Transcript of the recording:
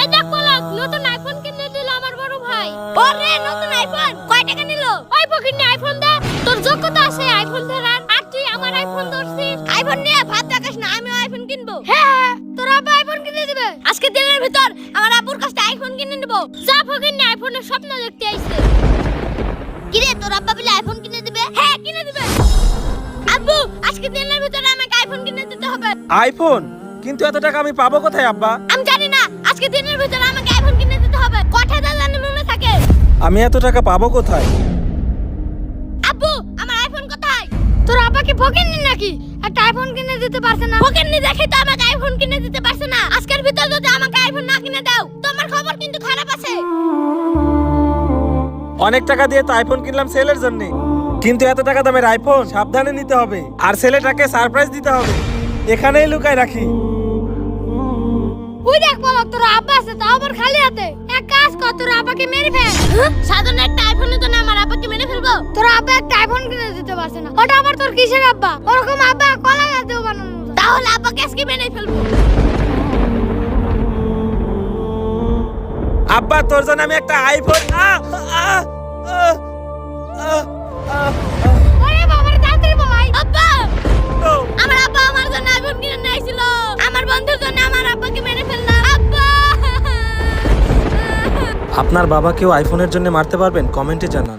এই দেখ পলক নতুন আইফোন কিনে দিল আমার বড় ভাই। ওরে নতুন আইফোন কয় টাকা নিল? ওই পকেটে আইফোন দে তোর যোগ্যতা আছে আইফোন ধরার। আর তুই আমার আইফোন ধরছিস? আইফোন নিয়ে ভাত রাখিস না আমি আইফোন কিনবো। হ্যাঁ হ্যাঁ। তোর আব্বা আইফোন কিনে দিবে। আজকে দিনের ভিতর আমার আব্বুর কাছে আইফোন কিনে নেব। যা পকেটে আইফোনের স্বপ্ন দেখতে আইছে। কিরে তোর আব্বা বলে আইফোন কিনে দিবে? হ্যাঁ কিনে দিবে। আব্বু আজকে দিনের ভিতরে আমাকে আইফোন কিনে দিতে হবে। আইফোন কিন্তু এত টাকা আমি পাবো কোথায় আব্বা? আমি জানি না। আজকে দিনের ভিতরে আমাকে আইফোন কিনে দিতে হবে। কটা জানি মনে থাকে। আমি এত টাকা পাবো কোথায়? আব্বু আমার আইফোন কোথায়? তোর আব্বা কি ফকিননি নাকি? একটা আইফোন কিনে দিতে পারছে না। ফকিননি দেখে তো আমাকে আইফোন কিনে দিতে পারছে না। আজকের ভিতর যদি আমাকে আইফোন না কিনে দাও তোমার খবর কিন্তু খারাপ আছে। অনেক টাকা দিয়ে তো আইফোন কিনলাম সেলের জন্য। কিন্তু এত টাকা দামের আইফোন সাবধানে নিতে হবে। আর ছেলেটাকে সারপ্রাইজ দিতে হবে। এখানেই লুকায় রাখি। ওই দেখ পলক তোর আব্বা আছে তাও আবার খালি হাতে। এক কাজ কর তোর আব্বাকে মেরে ফেল। সাধারণ একটা আইফোনের জন্য আমার আব্বাকে মেরে ফেলব? তোর আব্বা একটা আইফোন কিনে দিতে পারছে না। ওটা আবার তোর কিসের আব্বা? ওরকম আব্বা কলা গাছেও বানানো তাহলে আব্বাকে আজকে মেরে ফেলব। আব্বা তোর জন্য আমি একটা আইফোন আহ, আহ, আহ, আপনার বাবাকেও আইফোনের জন্য মারতে পারবেন? কমেন্টে জানান।